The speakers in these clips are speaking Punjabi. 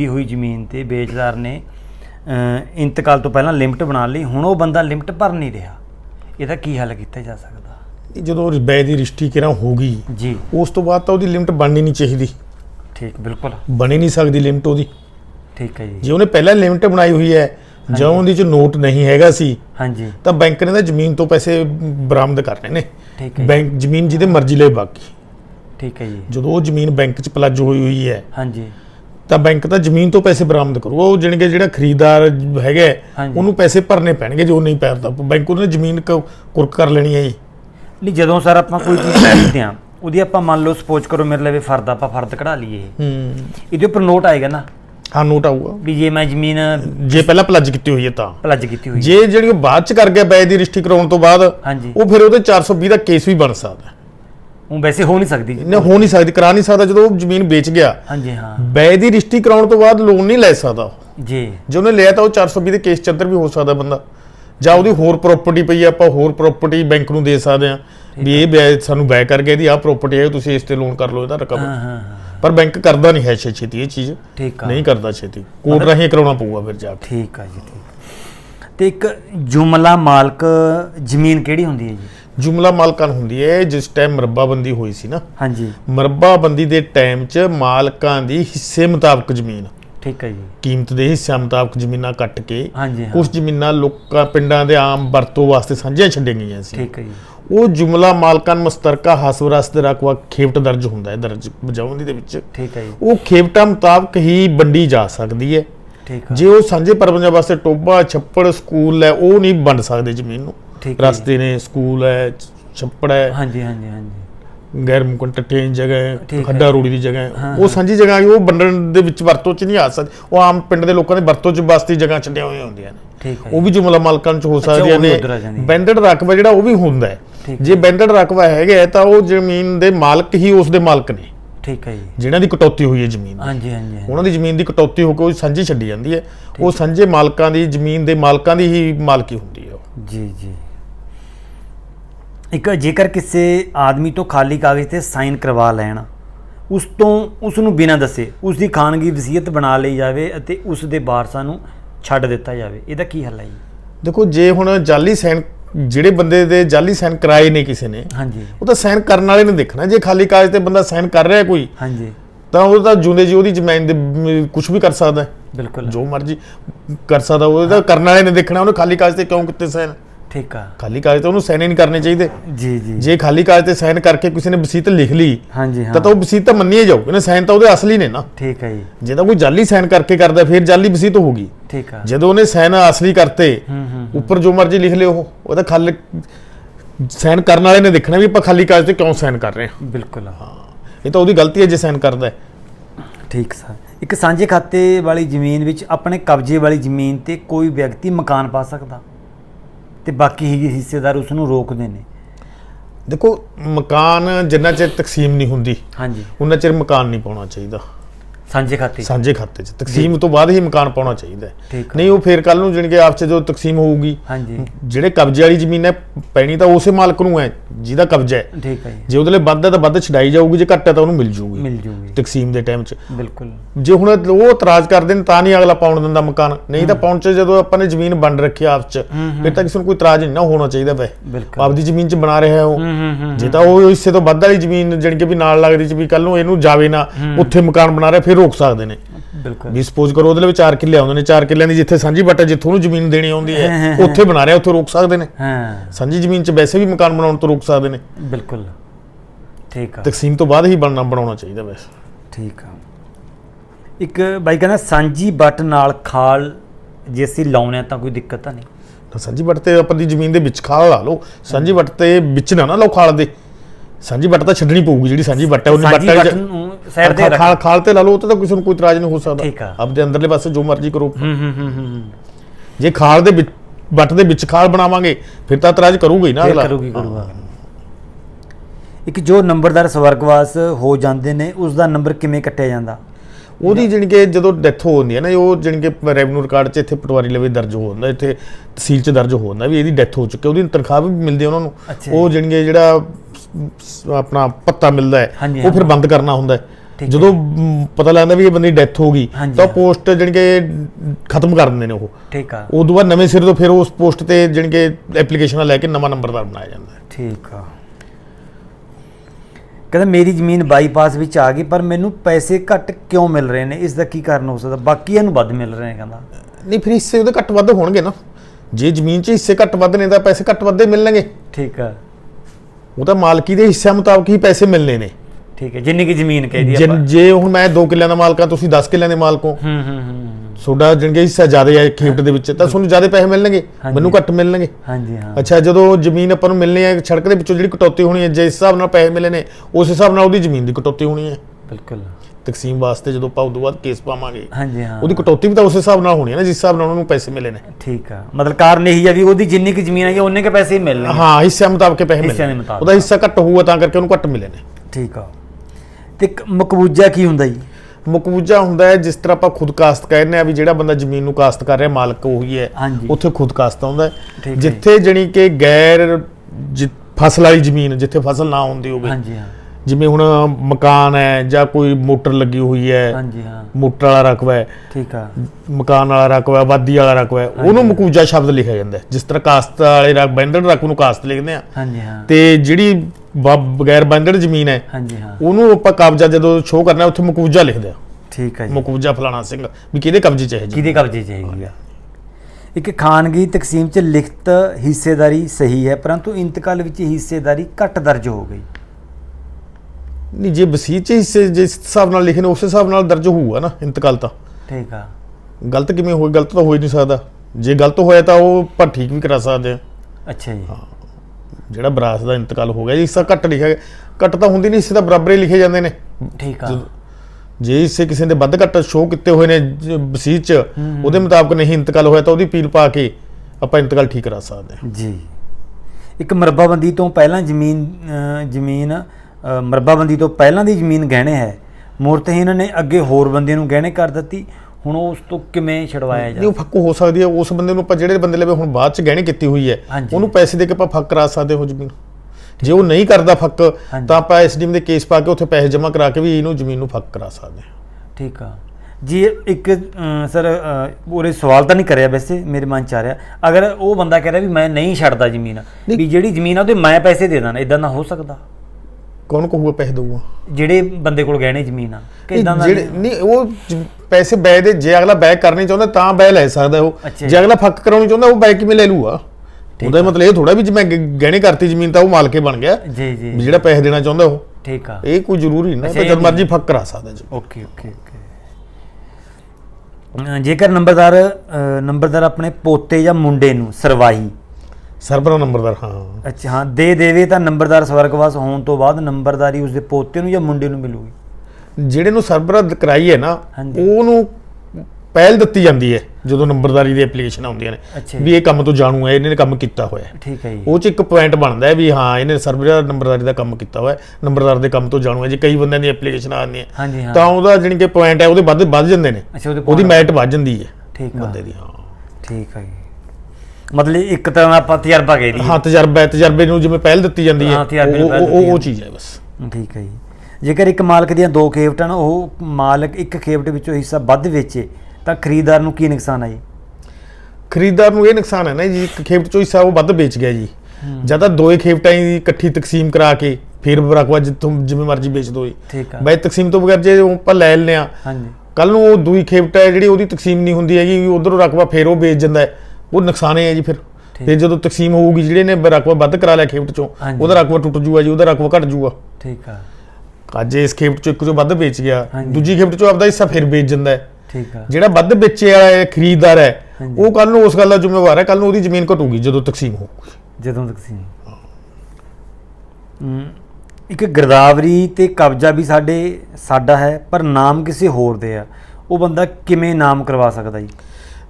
ਖਰੀਦੀ ਹੋਈ ਜ਼ਮੀਨ ਤੇ ਵੇਚਦਾਰ ਨੇ ਇੰਤਕਾਲ ਤੋਂ ਪਹਿਲਾਂ ਲਿਮਟ ਬਣਾ ਲਈ ਹੁਣ ਉਹ ਬੰਦਾ ਲਿਮਟ ਭਰ ਨਹੀਂ ਰਿਹਾ। ਇਹਦਾ ਕੀ ਹੱਲ ਕੀਤਾ ਜਾ ਸਕਦਾ? ਜਦੋਂ ਬੈ ਦੀ ਰਿਸ਼ਤੀ ਕਿਰਾਂ ਹੋ ਗਈ ਜੀ। ਉਸ ਤੋਂ ਬਾਅਦ ਤਾਂ ਉਹਦੀ ਲਿਮਟ ਬਣਨੀ ਨਹੀਂ ਚਾਹੀਦੀ। ਠੀਕ ਬਿਲਕੁਲ। ਬਣੀ ਨਹੀਂ ਸਕਦੀ ਲਿਮਟ ਉਹਦੀ। ਠੀਕ ਹੈ ਜੀ। ਜੇ ਉਹਨੇ ਪਹਿਲਾਂ ਲਿਮਟ ਬਣਾਈ ਹੋਈ ਹੈ ਜਦੋਂ ਉਹਦੀ ਚ ਨੋਟ ਨਹੀਂ ਹੈਗਾ ਸੀ ਹਾਂਜੀ। ਤਾਂ ਬੈਂਕ ਨੇ ਤਾਂ ਜ਼ਮੀਨ ਤੋਂ ਪੈਸੇ ਬਰਾਮਦ ਕਰਨੇ ਨੇ ਠੀਕ ਹੈ ਬੈਂਕ ਜ਼ਮੀਨ ਜਿਹਦੇ ਮਰਜ਼ੀ ਲਈ ਬਾਕੀ। ਠੀਕ ਹੈ ਜੀ। ਜਦੋਂ ਉਹ ਜ਼ਮੀਨ ਬੈਂਕ 'ਚ ਪਲੱਜ ਹੋਈ ਹੋਈ ਹੈ ਹਾਂਜੀ। ਤਾਂ ਬੈਂਕ ਤਾਂ ਜ਼ਮੀਨ ਤੋਂ ਪੈਸੇ ਬਰਾਮਦ ਕਰੂਗਾ ਉਹ ਕਿ ਜਿਹੜਾ ਖਰੀਦਦਾਰ ਹੈਗਾ। ਉਹਨੂੰ ਪੈਸੇ ਭਰਨੇ ਪੈਣਗੇ ਜੋ ਨਹੀਂ ਭਰਦਾ ਬੈਂਕ ਉਹਨੇ ਜ਼ਮੀਨ ਕੁਰਕ ਕਰ ਲੈਣੀ ਹੈ ਜੀ। ਨਹੀਂ ਜਦੋਂ ਸਰ ਆਪਾਂ ਕੋਈ ਚੀਜ਼ ਖਰੀਦਦੇ ਆ ਉਹਦੀ ਆਪਾਂ ਮੰਨ ਲਓ ਸਪੋਜ਼ ਕਰੋ ਮੇਰੇ ਲਈ ਫਰਦ ਆਪਾਂ ਫਰਦ ਕਢਾ ਲਈਏ ਹੂੰ। ਇਹਦੇ ਉੱਪਰ ਨੋਟ ਆਏਗਾ ਨਾ? ਹਾਂ ਨੋਟ ਆਊਗਾ। ਵੀ ਜੇ ਮੈਂ ਜ਼ਮੀਨ ਜੇ ਪਹਿਲਾਂ ਪਲੱਜ ਕੀਤੀ ਹੋਈ ਹੈ ਤਾਂ। ਪਲੱਜ ਕੀਤੀ ਹੋਈ ਜੇ ਜਿਹੜੀ ਬਾਅਦ ਚ ਕਰ ਗਿਆ ਬੈ ਦੀ ਰਿਸ਼ਤੀ ਕਰਾਉਣ ਤੋਂ ਬਾਅਦ ਉਹ ਫਿਰ ਉਹਦੇ 420 ਦਾ ਕੇਸ ਵੀ ਬਣ ਸਕਦਾ। ਹੈ। ਉਹ ਵੈਸੇ ਹੋ ਨਹੀਂ ਸਕਦੀ। ਇਹਨੇ ਹੋ ਨਹੀਂ ਸਕਦੀ ਕਰਾ ਨਹੀਂ ਸਕਦਾ ਜਦੋਂ ਉਹ ਜ਼ਮੀਨ ਵੇਚ ਗਿਆ। ਹਾਂਜੀ ਹਾਂ। ਬੈ ਦੀ ਰਿਸ਼ਤੀ ਕਰਾਉਣ ਤੋਂ ਬਾਅਦ ਲੋਨ ਨਹੀਂ ਲੈ ਸਕਦਾ ਉਹ। ਜੀ। ਜੇ ਉਹਨੇ ਲਿਆ ਤਾਂ ਉਹ 420 ਦੇ ਕੇਸ ਚ ਅੰਦਰ ਵੀ ਹੋ ਸਕਦਾ ਬੰਦਾ। ਜਾਂ ਉਹਦੀ ਹੋਰ ਪ੍ਰਾਪਰਟੀ ਪਈ ਆ, ਆਪਾਂ ਹੋਰ ਪ੍ਰਾਪਰਟੀ ਬੈਂਕ ਨੂੰ ਦੇ ਸਕਦੇ ਆ ਵੀ ਇਹ ਵਿਆਜ ਸਾਨੂੰ ਬੈ ਕਰ ਗਿਆ ਇਹਦੀ ਆਹ ਪ੍ਰਾਪਰਟੀ ਹੈ ਤੁਸੀਂ ਇਸ ਤੇ ਲੋਨ ਕਰ ਲਓ ਇਹਦਾ ਰਕਮ। ਹਾਂ ਹਾਂ ਹਾਂ। ਪਰ ਬੈਂਕ ਕਰਦਾ ਨਹੀਂ ਹੈ ਛੇ ਛੇਤੀ ਇਹ ਚੀਜ਼। ਠੀਕ ਆ। ਨਹੀਂ ਕਰਦਾ ਛੇਤੀ। ਕੋਰਟ ਰਾਹੀਂ ਕਰਾਉਣਾ ਪਊਗਾ ਫਿਰ ਜਾ ਕੇ। ਠੀਕ ਆ ਜੀ ਠੀਕ ਤੇ ਇੱਕ ਜੁਮਲਾ ਮਾਲਕ ਜ਼ਮੀਨ ਕਿਹੜੀ ਹੁੰਦੀ ਹੈ ਜੀ? ਜੁਮਲਾ ਮਾਲਕਾਨ ਹੁੰਦੀ ਹੈ ਜਿਸ ਟਾਈਮ ਮਰੱਬਾਬੰਦੀ ਹੋਈ ਸੀ ਨਾ। ਹਾਂਜੀ। ਮਰੱਬਾਬੰਦੀ ਦੇ ਟਾਈਮ 'ਚ ਮਾਲਕਾਂ ਦੀ ਹਿੱਸੇ ਮੁਤਾਬਕ ਜ਼ਮੀਨ। ਠੀਕ ਹੈ ਜੀ। ਕੀਮਤ ਦੇ ਹਿੱਸਿਆਂ ਮੁਤਾਬਕ ਜ਼ਮੀਨਾਂ ਕੱਟ ਕੇ ਹਾਂਜੀ ਹਾਂ। ਕੁਝ ਜ਼ਮੀਨਾਂ ਲੋਕਾਂ ਪਿੰਡਾਂ ਦੇ ਆਮ ਵਰਤੋਂ ਵਾਸਤੇ ਸਾਂਝੀਆਂ ਛੱਡੀਆਂ ਗਈਆਂ ਸੀ। ਠੀਕ ਹੈ ਜੀ। ਉਹ ਜੁਮਲਾ ਮਾਲਕਾਨ ਮੁਸ਼ਤਰਕਾ ਹਸਵਰਸ ਦੇ ਰਕਵਾ ਖੇਪਟ ਦਰਜ ਹੁੰਦਾ ਹੈ ਦਰਜ ਬਜਾਉਂਦੀ ਦੇ ਵਿੱਚ। ਠੀਕ ਹੈ ਜੀ। ਉਹ ਖੇਪਟਾਂ ਮੁਤਾਬਕ ਹੀ ਵੰਡੀ ਜਾ ਸਕਦੀ ਹੈ। ਠੀਕ ਆ। ਜੇ ਉਹ ਸਾਂਝੇ ਪਰਬੰਧਾਂ ਵਾਸਤੇ ਟੋਬਾ ਛੱਪੜ ਸਕੂਲ ਹੈ ਉਹ ਨਹੀਂ ਵੰਡ ਸਕਦੇ ਜ਼ਮੀਨ ਨੂੰ। ਠੀਕ ਹੈ। ਰਸਤੇ ਨੇ ਸਕੂਲ ਹੈ ਛੱਪੜ ਹੈ। ਹਾਂਜੀ ਹਾਂਜੀ ਹਾਂਜੀ। ਗੈਰ ਮੁਕੰਨ ਟੱਟੇਨ ਜਗ੍ਹਾ ਹੈ ਠੀਕ ਹੈ। ਖੱਡਾ ਰੋੜੀ ਦੀ ਜਗ੍ਹਾ ਹੈ। ਹਾਂ, ਉਹ ਸਾਂਝੀ ਜਗ੍ਹਾ ਹੈ ਉਹ ਵੰਡਣ ਦੇ ਵਿੱਚ ਵਰਤੋਂ 'ਚ ਨਹੀਂ ਆ ਸਕਦੀ। ਉਹ ਆਮ ਪਿੰਡ ਦੇ ਲੋਕਾਂ ਦੇ ਵਰਤੋਂ 'ਚ ਵਾਸਤੇ ਜਗ੍ਹਾ ਛੱਡੀਆਂ ਹੋਈਆਂ ਹੁੰਦੀਆਂ ਨੇ। ਠੀਕ ਹੈ ਉਹ ਵੀ ਜੁਮਲਾ ਮਾਲਕਾਂ 'ਚ ਹੋ ਸਕਦੀਆਂ ਉਹ ਵੀ ਨੇ। ਉੱਧਰ ਆ ਜਾਂਦੀ ਹੈ। ਬੈਂਡਡ ਰਕਬਾ ਜਿਹੜਾ ਉਹ ਵੀ ਹੁੰਦਾ ਹੈ। ਠੀਕ ਜੇ ਬੈਂਡਡ ਰਕਬਾ ਹੈਗਾ ਹੈ ਤਾਂ ਉਹ ਜ਼ਮੀਨ ਦੇ ਮਾਲਕ ਹੀ ਉਸ ਦੇ ਮਾਲਕ ਨੇ। ਠੀਕ ਹੈ ਜੀ। ਜਿਨ੍ਹਾਂ ਦੀ ਕਟੌਤੀ ਹੋਈ ਹੈ ਜ਼ਮੀਨ ਦੀ। ਹਾਂਜੀ ਹਾਂਜੀ। ਉਹਨਾਂ ਦੀ ਜ਼ਮੀਨ ਦੀ ਕਟੌਤੀ ਹੋ ਕੇ ਉਹ ਸਾਂਝੀ ਛੱਡੀ ਜਾਂਦੀ ਹੈ। ਉਹ ਸਾਂਝੇ ਮਾਲਕਾਂ ਦੀ ਜ਼ਮੀਨ ਦੇ ਮਾਲਕਾਂ ਦੀ ਹੀ ਮਾਲਕੀ ਹੁੰਦੀ ਹੈ ਉਹ। ਜੀ ਜੀ। ਇੱਕ ਜੇਕਰ ਕਿਸੇ ਆਦਮੀ ਤੋਂ ਖਾਲੀ ਕਾਗਜ਼ ਤੇ ਸਾਈਨ ਕਰਵਾ ਲੈਣ ਉਸ ਤੋਂ ਉਸ ਨੂੰ ਬਿਨਾਂ ਦੱਸੇ ਉਸ ਦੀ ਖਾਨਗੀ ਵਸੀਅਤ ਬਣਾ ਲਈ ਜਾਵੇ ਅਤੇ ਉਸ ਦੇ ਵਾਰਸਾਂ ਨੂੰ ਛੱਡ ਦਿੱਤਾ ਜਾਵੇ ਇਹਦਾ ਕੀ ਹੱਲ ਹੈ ਜੀ? ਦੇਖੋ ਜੇ ਹੁਣ ਜਾਲੀ ਸਾਈਨ ਜਿਹੜੇ ਬੰਦੇ ਦੇ ਜਾਲੀ ਸਾਈਨ ਕਰਾਏ ਨੇ ਕਿਸੇ ਨੇ ਹਾਂਜੀ। ਉਹ ਤਾਂ ਸਾਈਨ ਕਰਨ ਵਾਲੇ ਨੇ ਦੇਖਣਾ। ਜੇ ਖਾਲੀ ਕਾਗਜ਼ ਤੇ ਬੰਦਾ ਸਾਈਨ ਕਰ ਰਿਹਾ ਕੋਈ ਹਾਂਜੀ। ਤਾਂ ਉਹ ਤਾਂ ਜੁੰਦੇ ਜੀ ਉਹਦੀ ਜ਼ਮੀਨ ਦੇ ਕੁਝ ਵੀ ਕਰ ਸਕਦਾ ਹੈ। ਬਿਲਕੁਲ। ਜੋ ਮਰਜ਼ੀ ਕਰ ਸਕਦਾ ਉਹ ਤਾਂ ਕਰਨ ਵਾਲੇ ਨੇ ਦੇਖਣਾ ਉਹਨੇ ਖਾਲੀ ਕਾਗਜ਼ ਤੇ ਕਿਉਂ ਕੀਤੇ ਸਾਈਨ ਠੀਕ ਆ। ਖਾਲੀ ਕਾਗਜ਼ ਤੇ ਉਹਨੂੰ ਸਾਈਨ ਹੀ ਨਹੀਂ ਕਰਨੇ ਚਾਹੀਦੇ। ਜੀ ਜੀ। ਜੇ ਖਾਲੀ ਕਾਗਜ਼ ਤੇ ਸਾਈਨ ਕਰਕੇ ਕਿਸੇ ਨੇ ਵਸੀਅਤ ਲਿਖ ਲਈ ਹਾਂਜੀ ਹਾਂ। ਤਾਂ ਤਾਂ ਉਹ ਵਸੀਅਤ ਤਾਂ ਮੰਨੀ ਜਾਊਗੀ ਨਾ ਸਾਈਨ ਤਾਂ ਉਹਦੇ ਅਸਲੀ ਨੇ ਨਾ। ਠੀਕ ਹੈ ਜੀ। ਜੇ ਤਾਂ ਕੋਈ ਜਾਲੀ ਸਾਈਨ ਕਰਕੇ ਕਰਦਾ ਫਿਰ ਜਾਲੀ ਵਸੀਅਤ ਹੋਊਗੀ। ਠੀਕ ਆ। ਜਦੋਂ ਉਹਨੇ ਸਾਈਨ ਅਸਲੀ ਕਰਤੇ ਹੂੰ ਹੂੰ ਉੱਪਰ ਜੋ ਮਰਜ਼ੀ ਲਿਖ ਲਿਓ ਉਹ। ਉਹਦਾ ਖਾਲੀ ਸਾਈਨ ਕਰਨ ਵਾਲੇ ਨੇ ਦੇਖਣਾ ਵੀ ਆਪਾਂ ਖਾਲੀ ਕਾਗਜ਼ ਤੇ ਕਿਉਂ ਸਾਈਨ ਕਰ ਰਹੇ ਹਾਂ। ਬਿਲਕੁਲ ਇਹ ਤਾਂ ਉਹਦੀ ਗਲਤੀ ਹੈ ਜੇ ਸਾਈਨ ਕਰਦਾ ਹੈ। ਠੀਕ ਸਰ। ਇੱਕ ਸਾਂਝੇ ਖਾਤੇ ਵਾਲੀ ਜ਼ਮੀਨ ਵਿੱਚ ਆਪਣੇ ਕਬਜ਼ੇ ਵਾਲੀ ਜ਼ਮੀਨ ਤੇ ਕੋਈ ਵਿਅਕਤੀ ਮਕਾਨ ਪਾ ਸਕਦਾ। ਤੇ ਬਾਕੀ ਹੀ ਹਿੱਸੇਦਾਰ ਉਸ ਨੂੰ ਰੋਕਦੇ ਨੇ। ਦੇਖੋ ਮਕਾਨ ਜਿੰਨਾ ਚਿਰ ਤਕਸੀਮ ਨਹੀਂ ਹੁੰਦੀ ਹਾਂਜੀ। ਉਹਨਾਂ ਚਿਰ ਮਕਾਨ ਨਹੀਂ ਪਾਉਣਾ ਚਾਹੀਦਾ। ਸਾਂਝੇ ਖਾਤੇ। ਸਾਂਝੇ ਖਾਤੇ 'ਚ। ਤਕਸੀਮ ਤੋਂ ਬਾਅਦ ਹੀ ਮਕਾਨ ਪਾਉਣਾ ਚਾਹੀਦਾ ਹੈ। ਠੀਕ ਆ। ਨਹੀਂ ਉਹ ਫੇਰ ਕੱਲ ਨੂੰ ਜਾਣੀ ਕਿ ਆਪ 'ਚ ਜੋ ਤਕਸੀਮ ਹੋਊਗੀ ਹਾਂਜੀ। ਜਿਹੜੇ ਕਬਜ਼ੇ ਵਾਲੀ ਜ਼ਮੀਨ ਹੈ ਪੈਣੀ ਤਾਂ ਉਸੇ ਮਾਲਕ ਨੂੰ ਹੈ ਜਿਹਦਾ ਕਬਜ਼ਾ ਹੈ। ਠੀਕ ਹੈ ਜੀ। ਜੇ ਉਹਦੇ ਲਈ ਵੱਧ ਹੈ ਤਾਂ ਵੱਧ ਛਡਾਈ ਜਾਊਗੀ ਜੇ ਘੱਟ ਹੈ ਤਾਂ ਉਹਨੂੰ ਮਿਲ ਜੂਗੀ। ਮਿਲ ਜੂਗੀ। ਤਕਸੀਮ ਦੇ ਟਾਈਮ 'ਚ। ਬਿਲਕੁਲ। ਜੇ ਹੁਣ ਉਹ ਇਤਰਾਜ਼ ਕਰਦੇ ਨੇ ਤਾਂ ਨਹੀਂ ਅਗਲਾ ਪਾਉਣ ਦਿੰਦਾ ਮਕਾਨ। ਨਹੀਂ ਤਾਂ ਪਾਉਣ 'ਚ ਜਦੋਂ ਆਪਾਂ ਨੇ ਜ਼ਮੀਨ ਵੰਡ ਰੱਖੀ ਆਪਸ 'ਚ ਫਿਰ ਤਾਂ ਕਿਸੇ ਨੂੰ ਕੋਈ ਇਤਰਾਜ਼ ਨਹੀਂ ਨਾ ਹੋਣਾ ਚਾਹੀਦਾ ਵੈ। ਬਿਲਕੁਲ। ਆਪਦੀ ਜ਼ਮੀਨ 'ਚ ਬਣਾ ਰਿਹਾ ਉਹ। ਹੂੰ ਹੂੰ ਹੂੰ ਜੇ ਤਾਂ ਉਹ ਹਿੱਸੇ ਤੋਂ ਵੱਧ ਵਾਲੀ ਜ਼ਮੀਨ ਜਾਣੀ ਕਿ ਵੀ ਨਾਲ ਲੱਗਦੀ ਚ ਵੀ ਕੱਲ ਨੂੰ ਇਹਨੂੰ ਜਾਵੇ ਨਾ ਉੱਥੇ ਮਕਾਨ ਬਣਾ ਰਿਹਾ ਫਿਰ ਰੋਕ ਸਕਦੇ ਨੇ। ਬਿਲਕੁਲ। ਵੀ ਸਪੋਜ਼ ਕਰੋ ਉਹਦੇ ਵਿੱਚ 4 ਕਿੱਲੇ ਆਉਂਦੇ ਨੇ 4 ਕਿੱਲਿਆਂ ਦੀ ਜਿੱਥੇ ਸਾਂਝੀ ਬੱਟ ਜਿੱਥੋਂ ਉਹਨੂੰ ਜ਼ਮੀਨ ਦੇਣੀ ਆਉਂਦੀ ਹੈ ਉੱਥੇ ਬਣਾ ਰਿਹਾ ਉੱਥੇ ਰੋਕ ਸਕਦੇ ਨੇ। ਹਾਂ। ਸਾਂਝੀ ਜ਼ਮੀਨ 'ਚ ਵੈਸੇ ਵੀ ਮਕਾਨ ਬਣਾਉਣ ਤੋਂ ਰੋਕ ਸਕਦੇ ਨੇ। ਬਿਲਕੁਲ। ਠੀਕ ਆ। ਤਕਸੀਮ ਤੋਂ ਬਾਅਦ ਹੀ ਬਣਨਾ ਬਣਾਉਣਾ ਚਾਹੀਦਾ ਵੈਸੇ। ਠੀਕ ਆ। ਇੱਕ ਬਾਈ ਕਹਿੰਦਾ ਸਾਂਝੀ ਬੱਟ ਨਾਲ ਖਾਲ ਜੇ ਅਸੀਂ ਲਾਉਣੇ ਤਾਂ ਕੋਈ ਦਿੱਕਤ ਤਾਂ ਨਹੀਂ। ਤਾਂ ਸਾਂਝੀ ਬੱਟ ਤੇ ਆਪਾਂ ਦੀ ਜ਼ਮੀਨ ਦੇ ਵਿੱਚ ਖਾਲ ਲਾ ਲਓ। ਸਾਂਝੀ ਬੱਟ ਤੇ ਵਿੱਚ ਨਾ ਨਾ ਲਓ ਖਾਲ ਦੇ। ਸਾਂਝੀ ਬੱਟ ਤਾਂ ਛੱਡਣੀ ਪਊਗੀ ਜਿਹੜੀ ਸਾਂਝੀ ਬੱਟ ਹੈ ਉਹਨੇ ਨੂੰ ਸਾਈਡ ਤੇ ਰੱਖ। ਖਾਲ ਖਾਲ ਤੇ ਲਾ ਲਓ ਉਹ ਤੇ ਤਾਂ ਕਿਸੇ ਨੂੰ ਕੋਈ ਇਤਰਾਜ਼ ਨਹੀਂ ਹੋ ਸਕਦਾ। ਠੀਕ ਆ। ਆਪਦੇ ਅੰਦਰਲੇ ਪਾਸੇ ਜੋ ਮਰਜ਼ੀ ਕਰੋ। ਹੂੰ ਹੂੰ ਹੂੰ ਹੂੰ ਜੇ ਖਾਲ ਦੇ ਵਿੱਚ ਬੱਟ ਦੇ ਵਿੱਚ ਖਾਲ ਬਣਾਵਾਂਗੇ ਫਿਰ ਤਾਂ ਇਤਰਾਜ਼ ਕਰੂਗਾ ਹੀ ਨਾ ਅਗਲਾ। ਕਰੂਗੀ ਕਰੂਗਾ ਇੱਕ ਜੋ ਨੰਬਰਦਾਰ ਸਵਰਗਵਾਸ ਹੋ ਜਾਂਦੇ ਨੇ ਉਸ ਦਾ ਨੰਬਰ ਕਿਵੇਂ ਕੱਟਿਆ ਜਾਂਦਾ? ਉਹਦੀ ਜਾਣੀ ਕਿ ਜਦੋਂ ਡੈਥ ਹੋ ਜਾਂਦੀ ਹੈ ਨਾ ਉਹ ਜਾਣੀ ਕਿ ਰੈਵਨਿਊ ਰਿਕਾਰਡ 'ਚ ਇੱਥੇ ਪਟਵਾਰੀ ਲਵੇ ਦਰਜ ਹੋ ਜਾਂਦਾ ਇੱਥੇ ਤਹਿਸੀਲ 'ਚ ਦਰਜ ਹੋ ਜਾਂਦਾ ਵੀ ਇਹਦੀ ਡੈਥ ਹੋ ਚੁੱਕੀ ਹੈ ਉਹਦੀ ਤਨਖਾਹ ਵੀ ਮਿਲਦੀ ਹੈ ਉਹਨਾਂ ਨੂੰ। ਉਹ ਜਾਣੀ ਕਿ ਜਿਹੜਾ ਸ- ਆਪਣਾ ਪੱਤਾ ਮਿਲਦਾ ਹੈ ਹਾਂਜੀ, ਉਹ ਫਿਰ ਬੰਦ ਕਰਨਾ ਹੁੰਦਾ ਹੈ। ਜਦੋਂ ਪਤਾ ਲੱਗਦਾ ਵੀ ਇਹ ਬੰਦੇ ਦੀ ਡੈਥ ਹੋ ਗਈ ਤਾਂ। ਪੋਸਟ ਜਾਣੀ ਕਿ ਖਤਮ ਕਰ ਦਿੰਦੇ ਨੇ ਉਹ। ਠੀਕ ਆ। ਉਦੋਂ ਬਾਅਦ ਨਵੇਂ ਸਿਰੇ ਤੋਂ ਫਿਰ ਉਸ ਪੋਸਟ ਤੇ ਜਾਣੀ ਕਿ ਐਪਲੀਕੇਸ਼ਨਾਂ ਲੈ ਕੇ ਨਵਾਂ ਨੰਬਰਦਾਰ ਬਣਾਇਆ ਜਾਂਦਾ ਹੈ। ਠੀਕ ਆ। ਕਹਿੰਦਾ ਮੇਰੀ ਜ਼ਮੀਨ ਬਾਈਪਾਸ ਵਿੱਚ ਆ ਗਈ ਪਰ ਮੈਨੂੰ ਪੈਸੇ ਘੱਟ ਕਿਉਂ ਮਿਲ ਰਹੇ ਨੇ? ਇਸ ਦਾ ਕੀ ਕਾਰਨ ਹੋ ਸਕਦਾ? ਬਾਕੀਆਂ ਨੂੰ ਵੱਧ ਮਿਲ ਰਹੇ ਨੇ ਕਹਿੰਦਾ। ਨਹੀਂ ਫਿਰ ਹਿੱਸੇ ਉਹਦੇ ਘੱਟ ਵੱਧ ਹੋਣਗੇ ਨਾ। ਜੇ ਜ਼ਮੀਨ 'ਚ ਹਿੱਸੇ ਘੱਟ ਵੱਧ ਨੇ ਤਾਂ ਪੈਸੇ ਘੱਟ ਵੱਧੇ ਮਿਲਣਗੇ। ਠੀਕ ਆ। ਉਹ ਤਾਂ ਮਾਲਕੀ ਦੇ ਹਿੱਸਿਆਂ ਮੁਤਾਬਕ ਹੀ ਪੈਸੇ ਮਿਲਨੇ ਨੇ। ਠੀਕ ਹੈ ਜਿੰਨੀ ਕੀ ਜ਼ਮੀਨ ਕਹਿਦੀ ਆਪਾਂ। ਜੇ ਹੁਣ ਮੈਂ 2 ਕਿੱਲਿਆਂ ਦਾ ਮਾਲਕ ਹਾਂ ਤੁਸੀਂ 10 ਕਿੱਲਿਆਂ ਦੇ ਮਾਲਕ ਹੋ। ਹੂੰ ਹੂੰ ਹੂੰ ਤੁਹਾਡਾ ਜਿਣਗੇ ਹਿੱਸਾ ਜ਼ਿਆਦਾ ਹੈ ਖੇਤ ਦੇ ਵਿੱਚ ਤਾਂ ਤੁਹਾਨੂੰ ਜ਼ਿਆਦਾ ਪੈਸੇ ਮਿਲਣਗੇ। ਮੈਨੂੰ ਘੱਟ ਮਿਲਣਗੇ? ਹਾਂਜੀ ਹਾਂ। ਅੱਛਾ ਜਦੋਂ ਜ਼ਮੀਨ ਆਪਾਂ ਨੂੰ ਮਿਲਣੀ ਹੈ ਸੜਕ ਦੇ ਵਿੱਚੋਂ ਜਿਹੜੀ ਕਟੌਤੀ ਹੋਣੀ ਹੈ ਜਿਸ ਹਿਸਾਬ ਨਾਲ ਪੈਸੇ ਮਿਲੇ ਨੇ ਉਸ ਹਿਸਾਬ ਨਾਲ ਉਹਦੀ ਜ਼ਮੀਨ ਦੀ ਕਟੌਤੀ ਹੋਣੀ ਹੈ। ਬਿਲਕੁਲ। ਤਕਸੀਮ ਵਾਸਤੇ ਜਦੋਂ ਆਪਾਂ ਉਦੋਂ ਬਾਅਦ ਕੇਸ ਪਾਵਾਂਗੇ। ਹਾਂਜੀ ਹਾਂ। ਉਹਦੀ ਕਟੌਤੀ ਵੀ ਤਾਂ ਉਸ ਹਿਸਾਬ ਨਾਲ ਹੋਣੀ ਹੈ ਨਾ ਜਿਸ ਹਿਸਾਬ ਨਾਲ ਉਹਨਾਂ ਨੂੰ ਪੈਸੇ ਮਿਲੇ ਨੇ। ਠੀਕ ਆ। ਮਤਲਬ ਕਾਰਨ ਇਹੀ ਆ ਵੀ ਉਹਦੀ ਜਿੰਨੀ ਕੀ ਜ਼ਮੀਨ ਹੈ ਉਹਨੇ ਕੇ ਪੈਸੇ ਮਿਲਣਗੇ ਹਾਂ ਹਿੱਸਿਆਂ ਮੁਤਾਬਕ ਪੈਸੇ ਹਿੱਸਿਆਂ ਦੇ ਮਿਲੇ ਮੁਤਾਬਕ। ਉਹਦਾ ਹਿੱਸਾ ਘੱਟ ਹੋਊਗਾ ਤਾਂ ਕਰਕੇ ਉਹਨੂੰ ਘੱਟ ਮਿਲੇ ਨੇ। ਠੀਕ ਆ। ਤੇ ਮਕਬੂਜਾ ਕੀ ਹੁੰਦਾ ਜੀ? ਮਕਬੂਜਾ ਹੁੰਦਾ ਹੈ ਜਿਸ ਤਰ੍ਹਾਂ ਆਪਾਂ ਖੁਦ ਕਾਸਤ ਕਹਿੰਦੇ ਆ ਵੀ ਜਿਹੜਾ ਬੰਦਾ ਜ਼ਮੀਨ ਨੂੰ ਕਾਸਤ ਕਰ ਰਿਹਾ ਮਾਲਕ ਉਹੀ ਹੈ। ਹਾਂਜੀ। ਉੱਥੇ ਖੁਦ ਕਾਸਤ ਆਉਂਦਾ ਹੈ। ਜਿੱਥੇ ਜਣੀ ਕਿ ਗੈਰ ਜਿ- ਫਸਲ ਵਾਲੀ ਜ਼ਮੀਨ ਜਿੱਥੇ ਫਸਲ ਨਾ ਹੁੰਦੀ ਹੋਵੇ। ਹਾਂਜੀ ਹਾਂ। ਜਿਵੇਂ ਹੁਣ ਮਕਾਨ ਹੈ ਜਾਂ ਕੋਈ ਮੋਟਰ ਲੱਗੀ ਹੋਈ ਹੈ ਹਾਂਜੀ ਹਾਂ। ਮੋਟਰ ਵਾਲਾ ਰਕਬਾ ਹੈ। ਠੀਕ ਆ। ਮਕਾਨ ਵਾਲਾ ਰਕਬਾ ਆਬਾਦੀ ਵਾਲਾ ਰਕਬਾ ਹੈ ਉਹਨੂੰ ਮਕੂਜਾ ਸ਼ਬਦ ਲਿਖਿਆ ਜਾਂਦਾ ਹੈ। ਜਿਸ ਤਰ੍ਹਾਂ ਕਾਸਤ ਵਾਲੇ ਰਕ ਬੰਡਰ ਰਕਬ ਨੂੰ ਕਾਸਤ ਲਿਖਦੇ ਆ ਹਾਂਜੀ ਹਾਂ। ਤੇ ਜਿਹੜੀ ਬ- ਬਗੈਰ ਬੰਡਰ ਜ਼ਮੀਨ ਹੈ। ਹਾਂਜੀ ਹਾਂ। ਉਹਨੂੰ ਆਪਾਂ ਕਬਜ਼ਾ ਜਦੋਂ ਸ਼ੋਅ ਕਰਨਾ ਉੱਥੇ ਮਕੂਜਾ ਲਿਖਦੇ ਆ। ਠੀਕ ਆ ਜੀ। ਮਕੂਜਾ ਫਲਾਣਾ ਸਿੰਘ ਵੀ ਕਿਹਦੇ ਕਬਜ਼ੇ 'ਚ ਹੈ ਜੀ ਕਿਹਦੇ ਕਬਜ਼ੇ 'ਚ ਹੈਗੀ ਆ? ਇੱਕ ਖਾਨਗੀ ਤਕਸੀਮ 'ਚ ਲਿਖਤ ਹਿੱਸੇਦਾਰੀ ਸਹੀ ਹੈ ਪਰੰਤੂ ਇੰਤਕਾਲ ਵਿੱਚ ਹਿੱਸੇਦਾਰੀ ਘੱਟ ਦਰਜ ਹੋ ਗਈ। ਨਹੀਂ ਜੇ ਵਸੀਅਤ 'ਚ ਹਿੱਸੇ ਜਿਸ ਹਿਸਾਬ ਨਾਲ ਲਿਖੇ ਨੇ ਉਸ ਹਿਸਾਬ ਨਾਲ ਦਰਜ ਹੋਊਗਾ ਨਾ ਇੰਤਕਾਲ ਤਾਂ। ਠੀਕ ਆ। ਗਲਤ ਕਿਵੇਂ ਹੋਈ? ਗਲਤ ਤਾਂ ਹੋ ਹੀ ਨਹੀਂ ਸਕਦਾ। ਜੇ ਗਲਤ ਹੋਇਆ ਤਾਂ ਉਹ ਪਰ ਠੀਕ ਵੀ ਕਰਾ ਸਕਦੇ ਆ ਅੱਛਾ ਜੀ। ਜਿਹੜਾ ਵਿਰਾਸਤ ਦਾ ਇੰਤਕਾਲ ਹੋ ਗਿਆ ਜੀ ਹਿੱਸਾ ਘੱਟ ਲਿਖਿਆ ਘੱਟ ਤਾਂ ਹੁੰਦੀ ਨਹੀਂ ਹਿੱਸੇ ਤਾਂ ਬਰਾਬਰ ਹੀ ਲਿਖੇ ਜਾਂਦੇ ਨੇ। ਠੀਕ ਆ। ਜੇ ਹਿੱਸੇ ਕਿਸੇ ਦੇ ਵੱਧ ਘੱਟ ਸ਼ੋਅ ਕੀਤੇ ਹੋਏ ਨੇ 'ਚ ਉਹਦੇ ਮੁਤਾਬਕ ਨਹੀਂ ਇੰਤਕਾਲ ਹੋਇਆ ਤਾਂ ਉਹਦੀ ਅਪੀਲ ਪਾ ਕੇ ਆਪਾਂ ਇੰਤਕਾਲ ਠੀਕ ਕਰਾ ਸਕਦੇ ਹਾਂ। ਜੀ। ਇੱਕ ਮਰਬਾਬੰਦੀ ਤੋਂ ਪਹਿਲਾਂ ਜ਼ਮੀਨ ਜ਼ਮੀਨ ਮਰਬਾਬੰਦੀ ਤੋਂ ਪਹਿਲਾਂ ਦੀ ਜ਼ਮੀਨ ਗਹਿਣੇ ਹੈ। ਮੂਰਤਹੀਨ ਨੇ ਅੱਗੇ ਹੋਰ ਬੰਦੇ ਨੂੰ ਗਹਿਣੇ ਕਰ ਦਿੱਤੀ। ਹੁਣ ਉਸ ਤੋਂ ਕਿਵੇਂ ਛਡਵਾਇਆ ਨਹੀਂ ਜਾ ਉਹ ਫੱਕ ਹੋ ਸਕਦੀ ਹੈ ਉਸ ਬੰਦੇ ਨੂੰ ਆਪਾਂ ਜਿਹੜੇ ਬੰਦੇ ਲਵੇ ਹੁਣ ਬਾਅਦ 'ਚ ਗਹਿਣੇ ਕੀਤੀ ਹੋਈ ਹੈ। ਉਹਨੂੰ ਪੈਸੇ ਦੇ ਕੇ ਆਪਾਂ ਫੱਕ ਕਰਾ ਸਕਦੇ ਹੋ ਜ਼ਮੀਨ। ਜੇ ਉਹ ਨਹੀਂ ਕਰਦਾ ਫੱਕ। ਤਾਂ ਆਪਾਂ ਐਸਡੀਐਮ ਦੇ ਕੇਸ ਪਾ ਕੇ ਉੱਥੇ ਪੈਸੇ ਜਮ੍ਹਾਂ ਕਰਾ ਕੇ ਵੀ ਇਹਨੂੰ ਜ਼ਮੀਨ ਨੂੰ ਫੱਕ ਕਰਾ ਸਕਦੇ ਹਾਂ। ਠੀਕ ਆ। ਜੀ ਇੱਕ ਸਰ ਅ, ਉਹਨੇ ਸਵਾਲ ਤਾਂ ਨਹੀਂ ਕਰਿਆ ਵੈਸੇ ਮੇਰੇ ਮਨ ਚ ਆ ਰਿਹਾ। ਅਗਰ ਉਹ ਬੰਦਾ ਕਹਿ ਰਿਹਾ ਵੀ ਮੈਂ ਨਹੀਂ ਛੱਡਦਾ ਜ਼ਮੀਨ ਵੀ ਜਿਹੜੀ ਜ਼ਮੀਨ ਆ ਉਹਦੇ ਮੈਂ ਪੈਸੇ ਦੇ ਦਾਂ ਇਦਾਂ ਦਾ ਹੋ ਸਕਦਾ? ਕੌਣ ਕਹੂਗਾ ਪੈਸੇ ਦਊਗਾ? ਜਿਹੜੇ ਬੰਦੇ ਕੋਲ ਗਹਿਣੇ ਜ਼ਮੀਨ ਆ ਕਿ ਇਦਾਂ ਦਾ ਜਿਹੜੇ ਨਹੀਂ? ਉਹ ਪੈਸੇ ਬੈ ਦੇ ਜੇ ਅਗਲਾ ਬੈ ਕਰਨੀ ਚਾਹੁੰਦਾ ਤਾਂ ਬੈ ਲੈ ਸਕਦਾ ਉਹ। ਜੇ ਅਗਲਾ ਫੱਕ ਕਰਾਉਣੀ ਚਾਹੁੰਦਾ ਉਹ ਬੈ ਕਿਵੇਂ ਲੈ ਲੂਗਾ? ਉਹਦਾ ਮਤਲਬ ਇਹ ਥੋੜਾ ਵੀ ਜੇ ਮੈਂ ਗਹਿਣੇ ਕਰਤੀ ਜ਼ਮੀਨ ਤਾਂ ਉਹ ਮਾਲਕੇ ਬਣ ਗਿਆ। ਜੀ ਜੀ ਵੀ ਜਿਹੜਾ ਪੈਸੇ ਦੇਣਾ ਚਾਹੁੰਦਾ ਉਹ। ਠੀਕ ਆ। ਇਹ ਕੋਈ ਜ਼ਰੂਰੀ ਨਹੀਂ ਤਾਂ ਜਦ। ਮਰਜ਼ੀ ਫੱਕ ਕਰਾ ਸਕਦਾ ਜੀ। Okay okay okay. ਜੇਕਰ ਨੰਬਰਦਾਰ ਨੰਬਰਦਾਰ ਆਪਣੇ ਪੋਤੇ ਜਾਂ ਮੁੰਡੇ ਨੂੰ ਸਰਵਾਹੀ। ਸਰਬਰਾ ਨੰਬਰਦਾਰ ਹਾਂ। ਅੱਛਾ ਹਾਂ ਦੇ ਦੇਵੇ ਤਾਂ ਨੰਬਰਦਾਰ ਸਵਰਗਵਾਸ ਹੋਣ ਤੋਂ ਬਾਅਦ ਨੰਬਰਦਾਰੀ ਉਸਦੇ ਪੋਤੇ ਨੂੰ ਜਾਂ ਮੁੰਡੇ ਨੂੰ ਮਿਲੂਗੀ। ਜਿਹੜੇ ਨੂੰ ਸਰਬਰਾ ਕਰਾਈ ਹੈ ਨਾ। ਉਹਨੂੰ ਪਹਿਲ ਦਿੱਤੀ ਜਾਂਦੀ ਹੈ ਜਦੋਂ ਨੰਬਰਦਾਰੀ ਦੀ ਐਪਲੀਕੇਸ਼ਨ ਆਉਂਦੀਆਂ ਨੇ ਵੀ ਇਹ ਕੰਮ ਤੋਂ ਜਾਣੂ ਹੈ ਇਹਨੇ ਕੰਮ ਕੀਤਾ ਹੋਇਆ ਹੈ। ਠੀਕ ਹੈ ਜੀ। ਉਹ ਚ ਇੱਕ ਪੁਆਇੰਟ ਬਣਦਾ ਹੈ ਵੀ ਹਾਂ ਇਹਨੇ ਸਰਬਰਾ ਨੰਬਰਦਾਰੀ ਦਾ ਕੰਮ ਕੀਤਾ ਹੋਇਆ ਹੈ ਨੰਬਰਦਾਰ ਦੇ ਕੰਮ ਤੋਂ ਜਾਣੂ ਹੈ ਜੇ ਕਈ ਬੰਦਿਆਂ ਦੀ ਐਪਲੀਕੇਸ਼ਨ ਆਉਂਦੀਆਂ ਹਾਂਜੀ ਹਾਂ। ਤਾਂ ਉਹਦਾ ਕਿ ਪੁਆਇੰਟ ਹੈ ਉਹਦੇ ਵੱਧ ਵੱਧ ਜਾਂਦੇ ਨੇ। ਉਹਦੇ ਮੈਟ ਵੱਧ ਜਾਂਦੀ ਹੈ ਠੀਕ ਆ। ਬੰਦੇ ਦੀ ਹਾਂ। ਠੀਕ ਹੈ ਜੀ। ਮਤਲਬ ਇੱਕ ਤਰ੍ਹਾਂ ਦਾ ਆਪਾਂ ਤਜਰਬਾ ਕਹਿ ਹਾਂ ਤਜਰਬਾ ਹੈ ਤਜਰਬੇ ਨੂੰ ਜਿਵੇਂ ਪਹਿਲ ਦਿੱਤੀ ਜਾਂਦੀ ਹੈ ਹਾਂ, ਉਹ- ਉਹ ਚੀਜ਼ ਹੈ ਬਸ। ਠੀਕ ਹੈ ਜੀ। ਜੇਕਰ ਇੱਕ ਮਾਲਕ ਦੀਆਂ ਦੋ ਖੇਵਟਾਂ ਨੇ ਉਹ ਮਾਲਕ ਇੱਕ ਖੇਵਟ ਵਿੱਚੋਂ ਹਿੱਸਾ ਵੱਧ ਵੇਚੇ ਤਾਂ ਖਰੀਦਦਾਰ ਨੂੰ ਕੀ ਨੁਕਸਾਨ ਹੈ ਜੀ? ਖਰੀਦਦਾਰ ਨੂੰ ਇਹ ਨੁਕਸਾਨ ਹੈ ਨਾ ਜੀ ਇੱਕ ਖੇਪਟ ਚੋਂ ਹਿੱਸਾ ਉਹ ਵੱਧ ਵੇਚ ਗਿਆ ਜੀ। ਜਾਂ ਤਾਂ ਦੋਏ ਖੇਪਟਾਂ ਦੀ ਇਕੱਠੀ ਤਕਸੀਮ ਕਰਾ ਕੇ ਫਿਰ ਰਕਬਾ ਜਿੱਥੋਂ ਜਿਵੇਂ ਮਰਜ਼ੀ ਵੇਚ ਦੋ ਜੀ। ਬਈ ਤਕਸੀਮ ਤੋਂ ਬਗੈਰ ਜੇ ਆਪਾਂ ਲੈ ਆ ਹਾਂਜੀ। ਕੱਲ ਨੂੰ ਉਹ ਦੂਈ ਖੇਪਟ ਹੈ ਜਿਹੜੀ ਉਹਦੀ ਤਕਸੀਮ ਨਹੀਂ ਹੁੰਦੀ ਹੈਗੀ ਉਧਰੋਂ ਰਕਬਾ ਫੇਰ ਉਹ ਵੇਚ ਜਾਂਦਾ ਹੈ। ਉਹ ਨੁਕਸਾਨ ਹੀ ਜੀ ਫਿਰ। ਫਿਰ ਜਦੋਂ ਤਕਸੀਮ ਹੋਊਗੀ ਜਿਹੜੇ ਨੇ ਰਕਬਾ ਵੱਧ ਕਰਾ ਲਿਆ ਖੇਪਟ ਚੋਂ। ਉਹਦਾ ਰਕਬਾ ਟੁੱਟ ਜੂਗਾ ਜੀ ਉਹਦਾ ਰਕਬਾ ਘਟ ਜੂਗਾ। ਠੀਕ ਆ। ਅੱਜ ਇਸ ਖੇਪਟ ਚੋਂ ਇੱਕ ਚੋਂ ਵੱਧ ਵੇਚ ਗਿਆ। ਦੂਜੀ ਖੇਪਟ ਚੋਂ ਆਪਦਾ ਹਿੱਸਾ ਫਿਰ ਵੇਚ ਜਾਂਦਾ ਹੈ। ਠੀਕ ਆ। ਜਿਹੜਾ ਵੱਧ ਵੇਚੇ ਵਾਲਾ ਹੈ ਖਰੀਦਦਾਰ ਹੈ। ਉਹ ਕੱਲ ਨੂੰ ਉਸ ਗੱਲ ਦਾ ਜ਼ਿੰਮੇਵਾਰ ਹੈ ਕੱਲ ਨੂੰ ਉਹਦੀ ਜ਼ਮੀਨ ਘਟੂਗੀ ਜਦੋਂ ਤਕਸੀਮ ਹੋਊਗੀ ਜਦੋਂ ਤੱਕ ਸੀ ਹਮ, ਇੱਕ ਗਰਦਾਵਰੀ ਤੇ ਕਬਜ਼ਾ ਵੀ ਸਾਡੇ ਸਾਡਾ ਹੈ ਪਰ ਨਾਮ ਕਿਸੇ ਹੋਰ ਦੇ ਆ। ਉਹ ਬੰਦਾ ਕਿਵੇਂ ਨਾਮ ਕਰਵਾ ਸਕਦਾ ਜੀ?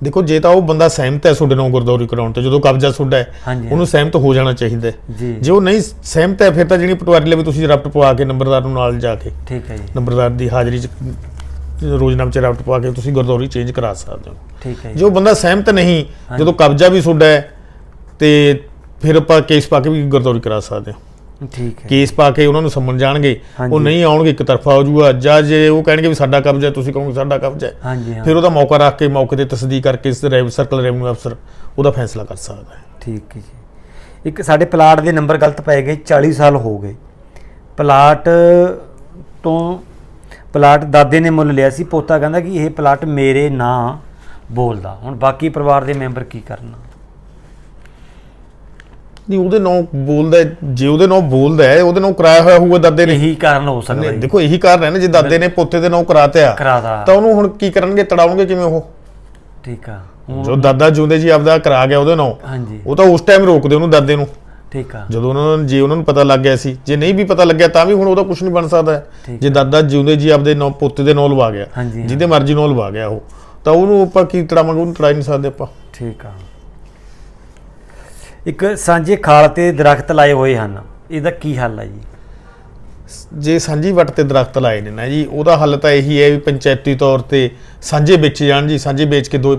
ਦੇਖੋ ਜੇ ਤਾਂ ਉਹ ਬੰਦਾ ਸਹਿਮਤ ਹੈ ਤੁਹਾਡੇ ਨਾਲ ਗੁਰਦੌਰੀ ਕਰਾਉਣ ਤੇ ਜਦੋਂ ਕਬਜ਼ਾ ਤੁਹਾਡਾ ਹੈ ਹਾਂਜੀ ਉਹਨੂੰ ਸਹਿਮਤ ਹੋ ਜਾਣਾ ਚਾਹੀਦਾ ਹੈ। ਜੀ। ਜੇ ਉਹ ਨਹੀਂ ਸਹਿਮਤ ਹੈ ਫਿਰ ਤਾਂ ਜਿਹੜੀ ਪਟਵਾਰੀ ਲਵੇ ਤੁਸੀਂ ਰਪਟ ਪਵਾ ਕੇ ਨੰਬਰਦਾਰ ਨੂੰ ਨਾਲ ਜਾ ਕੇ ਠੀਕ ਹੈ ਜੀ। ਨੰਬਰਦਾਰ ਦੀ ਹਾਜ਼ਰੀ 'ਚ ਰੋਜ਼ਨਾਮੇ 'ਚ ਰਪਟ ਪਵਾ ਕੇ ਤੁਸੀਂ ਗੁਰਦੌਰੀ ਚੇਂਜ ਕਰਾ ਸਕਦੇ ਹੋ। ਠੀਕ ਹੈ ਜੀ। ਜੋ ਬੰਦਾ ਸਹਿਮਤ ਨਹੀਂ ਜਦੋਂ ਕਬਜ਼ਾ ਵੀ ਤੁਹਾਡਾ ਹੈ ਤੇ ਫਿਰ ਆਪਾਂ ਕੇਸ ਪਾ ਕੇ ਵੀ ਗੁਰਦੌਰੀ ਕਰਾ ਸਕਦੇ ਹਾਂ। ਠੀਕ ਹੈ। ਕੇਸ ਪਾ ਕੇ ਉਹਨਾਂ ਨੂੰ ਸੰਮਨ ਜਾਣਗੇ। ਉਹ ਨਹੀਂ ਆਉਣਗੇ ਇੱਕ ਤਰਫਾ ਹੋ ਜਾਊਗਾ। ਜਾਂ ਜੇ ਉਹ ਕਹਿਣਗੇ ਵੀ ਸਾਡਾ ਕਬਜ਼ਾ ਹੈ, ਤੁਸੀਂ ਕਹੋਗੇ ਸਾਡਾ ਕਬਜ਼ਾ ਹੈ। ਹਾਂਜੀ ਹਾਂ। ਫਿਰ ਉਹਦਾ ਮੌਕਾ ਰੱਖ ਕੇ ਮੌਕੇ ਤੇ ਤਸਦੀਕ ਕਰਕੇ ਇਸ ਰੈਵ ਸਰਕਲ ਰੈਵਨਿਊ ਅਫਸਰ ਉਹਦਾ ਫੈਸਲਾ ਕਰ ਸਕਦਾ ਹੈ। ਠੀਕ ਹੈ ਜੀ। ਇੱਕ ਸਾਡੇ ਪਲਾਟ ਦੇ ਨੰਬਰ ਗਲਤ ਪਏ ਗਏ 40 ਸਾਲ ਹੋ ਗਏ। ਪਲਾਟ ਤੋਂ ਪਲਾਟ ਦਾਦੇ ਨੇ ਮੁੱਲ ਲਿਆ ਸੀ ਪੋਤਾ ਕਹਿੰਦਾ ਕਿ ਇਹ ਪਲਾਟ ਮੇਰੇ ਨਾਂ ਬੋਲਦਾ। ਹੁਣ ਬਾਕੀ ਪਰਿਵਾਰ ਦੇ ਮੈਂਬਰ ਕੀ ਕਰਨ? ਨਹੀਂ ਉਹਦੇ ਨਾਂ ਬੋਲਦਾ ਹੈ, ਜੇ ਉਹਦੇ ਨਾਂ ਬੋਲਦਾ ਹੈ ਉਹਦੇ ਨਾਂ ਕਰਾਇਆ ਹੋਇਆ ਹੋਊਗਾ ਦਾਦੇ ਨੇ। ਇਹੀ ਕਾਰਨ ਹੋ ਸਕਦਾ ਨਹੀਂ, ਜੀ। ਦੇਖੋ ਇਹੀ ਕਾਰਨ ਹੈ ਨਾ ਜੇ ਦਾਦੇ ਨੇ ਪੋਤੇ ਦੇ ਨਾਂ ਕਰਾਤਿਆ ਕਰਾਦਾ ਤਾਂ ਉਹਨੂੰ ਹੁਣ ਕੀ ਕਰਨਗੇ ਤੜਾਉਣਗੇ ਕਿਵੇਂ ਉਹ? ਠੀਕ ਆ। ਹੁਣ ਜੋ ਦਾਦਾ ਜਿਉਂਦੇ ਜੀ ਆਪਦਾ ਕਰਾ ਗਿਆ ਉਹਦੇ ਨਾਂ ਹਾਂਜੀ। ਉਹ ਤਾਂ ਉਸ ਟਾਈਮ ਰੋਕਦੇ ਉਹਨੂੰ ਦਾਦੇ ਨੂੰ। ਠੀਕ ਆ। ਜਦੋਂ ਉਹਨਾਂ ਨੂੰ ਜੇ ਉਹਨਾਂ ਨੂੰ ਪਤਾ ਲੱਗ ਗਿਆ ਸੀ ਜੇ ਨਹੀਂ ਵੀ ਪਤਾ ਲੱਗਿਆ ਤਾਂ ਵੀ ਹੁਣ ਉਹਦਾ ਕੁਝ ਨਹੀਂ ਬਣ ਸਕਦਾ ਹੈ। ਠੀਕ ਜੇ ਦਾਦਾ ਜਿਉਂਦੇ ਜੀ ਆਪਦੇ ਨਾਂ ਪੋਤੇ ਦੇ ਨਾਂ ਲਵਾ ਗਿਆ ਹਾਂਜੀ, ਹਾਂ। ਜਿਹਦੇ ਮਰਜ਼ੀ ਨਾਲ ਲਵਾ ਗਿਆ ਉਹ ਤਾਂ ਉਹਨੂੰ ਆਪਾਂ ਕੀ ਤੜਾਵਾਂਗੇ ਉਹਨੂੰ ਤੜਾ ਹੀ ਨਹੀਂ ਸਕਦੇ ਆਪਾਂ। ਠੀਕ ਆ। ਇੱਕ ਸਾਂਝੇ ਖਾਲ ਤੇ ਦਰਖਤ ਲਾਏ ਹੋਏ ਹਨ। ਇਹਦਾ ਕੀ ਹੱਲ ਹੈ ਜੀ? ਜੇ ਸਾਂਝੀ ਵੱਟ ਤੇ ਦਰਖਤ ਲਾਏ ਨੇ ਨਾ ਜੀ ਉਹਦਾ ਹੱਲ ਤਾਂ ਇਹੀ ਹੈ ਵੀ ਪੰਚਾਇਤੀ ਤੌਰ ਤੇ ਸਾਂਝੇ ਵੇਚੇ ਜਾਣ ਜੀ ਸਾਂਝੇ ਵੇਚ ਕੇ ਦੋ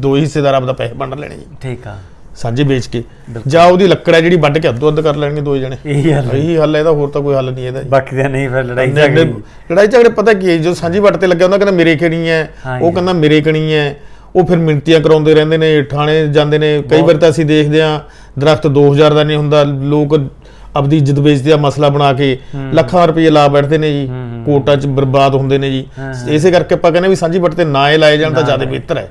ਦੋ ਹਿੱਸੇਦਾਰ ਆਪਦਾ ਪੈਸੇ ਵੰਡ ਲੈਣੇ ਜੀ। ਠੀਕ ਆ। ਸਾਂਝੇ ਵੇਚ ਕੇ। ਜਾਂ ਉਹਦੀ ਲੱਕੜ ਹੈ ਜਿਹੜੀ ਵੱਢ ਕੇ ਅੱਧੋ ਅੱਧ ਕਰ ਲੈਣਗੇ ਦੋ ਜਣੇ। ਇਹੀ ਹੱਲ ਇਹੀ ਹੱਲ ਇਹਦਾ ਹੋਰ ਤਾਂ ਕੋਈ ਹੱਲ ਨਹੀਂ ਇਹਦਾ ਬਾਕੀ ਦਾ ਨਹੀਂ ਫਿਰ ਲੜਾਈ ਝਗੜੀ। ਲੜਾਈ ਝਗੜੇ ਪਤਾ ਕੀ ਹੈ ਜੋ ਸਾਂਝੀ ਵੱਟ ਤੇ ਲੱਗਿਆ ਹੁੰਦਾ ਕਹਿੰਦਾ ਮੇਰੇ ਕਿਹੜੀ ਹੈ। ਉਹ ਕਹਿੰਦਾ ਮੇਰੇ ਕਿਹੜੀ ਹੈ। ਉਹ ਫਿਰ ਮਿੰਤੀਆਂ ਕਰਾਉਂਦੇ ਰਹਿੰਦੇ ਨੇ ਥਾਣੇ ਜਾਂਦੇ ਨੇ। ਕਈ ਵਾਰ ਤਾਂ ਅਸੀਂ ਦੇਖਦੇ ਹਾਂ ਦਰਖਤ 2000 ਦਾ ਨਹੀਂ ਹੁੰਦਾ ਲੋਕ ਆਪਦੀ ਇੱਜ਼ਤ ਵੇਚਦੇ ਆ ਮਸਲਾ ਬਣਾ ਕੇ ਲੱਖਾਂ ਰੁਪਏ ਲਾ ਬੈਠਦੇ ਨੇ ਜੀ ਕੋਰਟਾਂ 'ਚ ਬਰਬਾਦ ਹੁੰਦੇ ਨੇ ਜੀ। ਇਸੇ ਕਰਕੇ ਆਪਾਂ ਕਹਿੰਦੇ ਵੀ ਸਾਂਝੀ ਵੱਟ ਤੇ ਨਾ ਇਹ ਲਾਏ ਜਾਣ ਤਾਂ ਜ਼ਿਆਦਾ ਬਿਹਤਰ ਹੈ।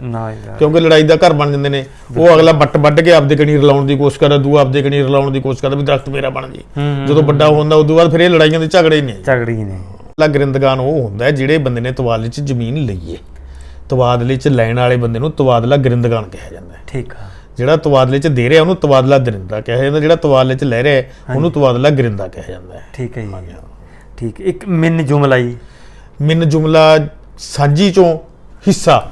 ਕਿਉਂਕਿ ਲੜਾਈ ਦਾ ਘਰ ਬਣ ਜਾਂਦੇ ਨੇ। ਉਹ ਅਗਲਾ ਵੱਟ ਵੱਢ ਕੇ ਆਪਦੇ ਕਣੀ ਰਲਾਉਣ ਦੀ ਕੋਸ਼ਿਸ਼ ਕਰਦਾ ਦੂਆ ਆਪਦੇ ਕਣੀ ਰਲਾਉਣ ਦੀ ਕੋਸ਼ਿਸ਼ ਕਰਦਾ ਵੀ ਦਰਖਤ ਮੇਰਾ ਬਣ ਜੀ। ਜਦੋਂ ਵੱਡਾ ਹੁੰਦਾ ਉਦੋਂ ਬਾਅਦ ਫਿਰ ਇਹ ਲੜਾਈਆਂ ਦੇ ਝਗੜੇ ਨੇ। ਝਗੜੀ ਨੇ। ਲਾ ਗਰਿੰਦਗਾਨ ਉਹ ਹੁੰਦਾ ਜਿਹੜੇ ਬੰਦੇ ਨੇ ਤਵਾਦਲੇ 'ਚ ਜ਼ਮੀਨ ਲਈ ਹੈ। ਤਵਾਦਲੇ 'ਚ ਲੈਣ ਵਾਲੇ ਬੰਦੇ ਨੂੰ ਤਵਾਦਲਾ ਗਰਿੰਦਗਾਨ ਕਿਹਾ ਜਾਂਦਾ ਹੈ। ਠੀਕ ਆ। ਜਿਹੜਾ ਤਵਾਦਲੇ 'ਚ ਦੇ ਰਿਹਾ ਉਹਨੂੰ ਤਵਾਦਲਾ ਦਰਿੰਦਾ ਕਿਹਾ ਜਾਂਦਾ ਜਿਹੜਾ ਤਵਾਦਲੇ 'ਚ ਲੈ ਰਿਹਾ ਉਹਨੂੰ ਤਵਾਦਲਾ ਗਰਿੰਦਾ ਕਿਹਾ ਜਾਂਦਾ ਹੈ। ਠੀਕ ਹੈ ਜੀ। ਠੀਕ ਇੱਕ ਮਿੰਨ ਜੁਮਲਾ ਜੀ। ਮਿਨ ਜੁਮਲਾ ਸਾਂਝੀ ਚੋਂ ਹਿੱਸਾ।